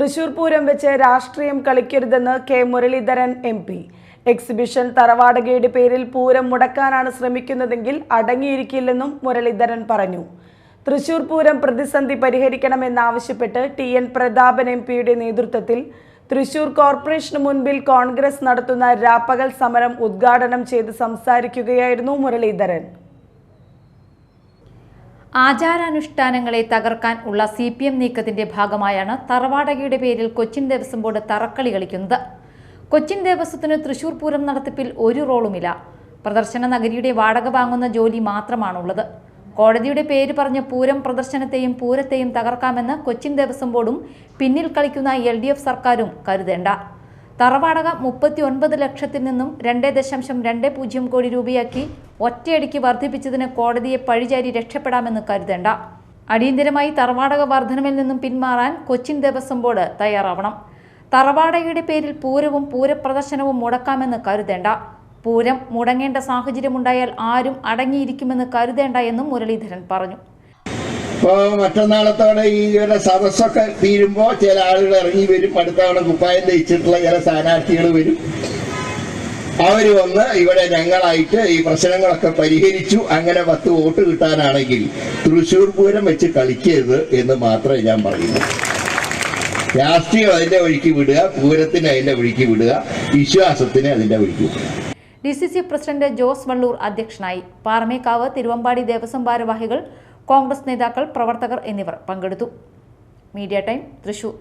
തൃശൂർ പൂരം വെച്ച് രാഷ്ട്രീയം കളിക്കരുതെന്ന് K Muraleedharan M P. Exhibition തറവാടകയുടെ പേരിൽ പൂരം മുടക്കാനാണ് ശ്രമിക്കുന്നതെങ്കിൽ അടങ്ങിയിരിക്കില്ലെന്നും മുരളീധരൻ പറഞ്ഞു. തൃശൂർ പൂരം പ്രതിസന്ധി പരിഹരിക്കണമെന്നാവശ്യപ്പെട്ട് ടി എൻ പ്രതാപൻ എം പിയുടെ നേതൃത്വത്തിൽ തൃശൂർ കോർപ്പറേഷന് മുൻപിൽ കോൺഗ്രസ് നടത്തുന്ന രാപ്പകൽ സമരം ഉദ്ഘാടനം ചെയ്ത് സംസാരിക്കുകയായിരുന്നു മുരളീധരൻ. ആചാരാനുഷ്ഠാനങ്ങളെ തകർക്കാൻ ഉള്ള സി പി എം നീക്കത്തിന്റെ ഭാഗമായാണ് തറവാടകയുടെ പേരിൽ കൊച്ചിൻ ദേവസ്വം ബോർഡ് തറക്കളി കളിക്കുന്നത്. കൊച്ചിൻ ദേവസ്വത്തിന് തൃശൂർ പൂരം നടത്തിപ്പിൽ ഒരു റോളുമില്ല. പ്രദർശന നഗരിയുടെ വാടക വാങ്ങുന്ന ജോലി മാത്രമാണുള്ളത്. കോടതിയുടെ പേര് പറഞ്ഞ് പൂരം പ്രദർശനത്തെയും പൂരത്തെയും തകർക്കാമെന്ന് കൊച്ചിൻ ദേവസ്വം ബോർഡും പിന്നിൽ കളിക്കുന്ന എൽ സർക്കാരും കരുതേണ്ട. തറവാടക മുപ്പത്തി ഒൻപത് ലക്ഷത്തിൽ നിന്നും രണ്ട് ദശാംശം രണ്ട് പൂജ്യം കോടി രൂപയാക്കി ഒറ്റയടിക്ക് വർദ്ധിപ്പിച്ചതിന് കോടതിയെ പഴിചാരി രക്ഷപ്പെടാമെന്ന് കരുതേണ്ട. അടിയന്തരമായി തറവാടക വർധനവിൽ നിന്നും പിന്മാറാൻ കൊച്ചിൻ ദേവസ്വം ബോർഡ് തയ്യാറാവണം. തറവാടകയുടെ പേരിൽ പൂരവും പൂരപ്രദർശനവും മുടക്കാമെന്ന് കരുതേണ്ട. പൂരം മുടങ്ങേണ്ട സാഹചര്യമുണ്ടായാൽ ആരും അടങ്ങിയിരിക്കുമെന്ന് കരുതേണ്ട എന്നും മുരളീധരൻ പറഞ്ഞു. ഇപ്പോ മറ്റന്നാളത്തോടെ ഈ ഒരു സദസ്സൊക്കെ തീരുമ്പോ ചില ആളുകൾ ഇറങ്ങി വരും. അടുത്ത തവണ കുപ്പായം തയ്ച്ചിട്ടുള്ള ചില സ്ഥാനാർത്ഥികൾ വരും. അവർ വന്ന് ഇവിടെ ഞങ്ങളായിട്ട് ഈ പ്രശ്നങ്ങളൊക്കെ പരിഹരിച്ചു. അങ്ങനെ പത്ത് വോട്ട് കിട്ടാനാണെങ്കിൽ തൃശൂർ പൂരം വെച്ച് കളിക്കരുത് എന്ന് മാത്രമേ ഞാൻ പറയുന്നു. രാഷ്ട്രീയം അതിന്റെ വഴിക്ക് വിടുക പൂരത്തിന് അതിന്റെ വഴിക്ക് വിടുക വിശ്വാസത്തിന് അതിന്റെ വഴിക്ക് വിടുക. D C C president Jose Vallur അധ്യക്ഷനായി. പാറമേക്കാവ് തിരുവമ്പാടി ദേവസ്വം ഭാരവാഹികൾ കോൺഗ്രസ് നേതാക്കൾ പ്രവർത്തകർ എന്നിവർ പങ്കെടുത്തു. Media time Thrissur.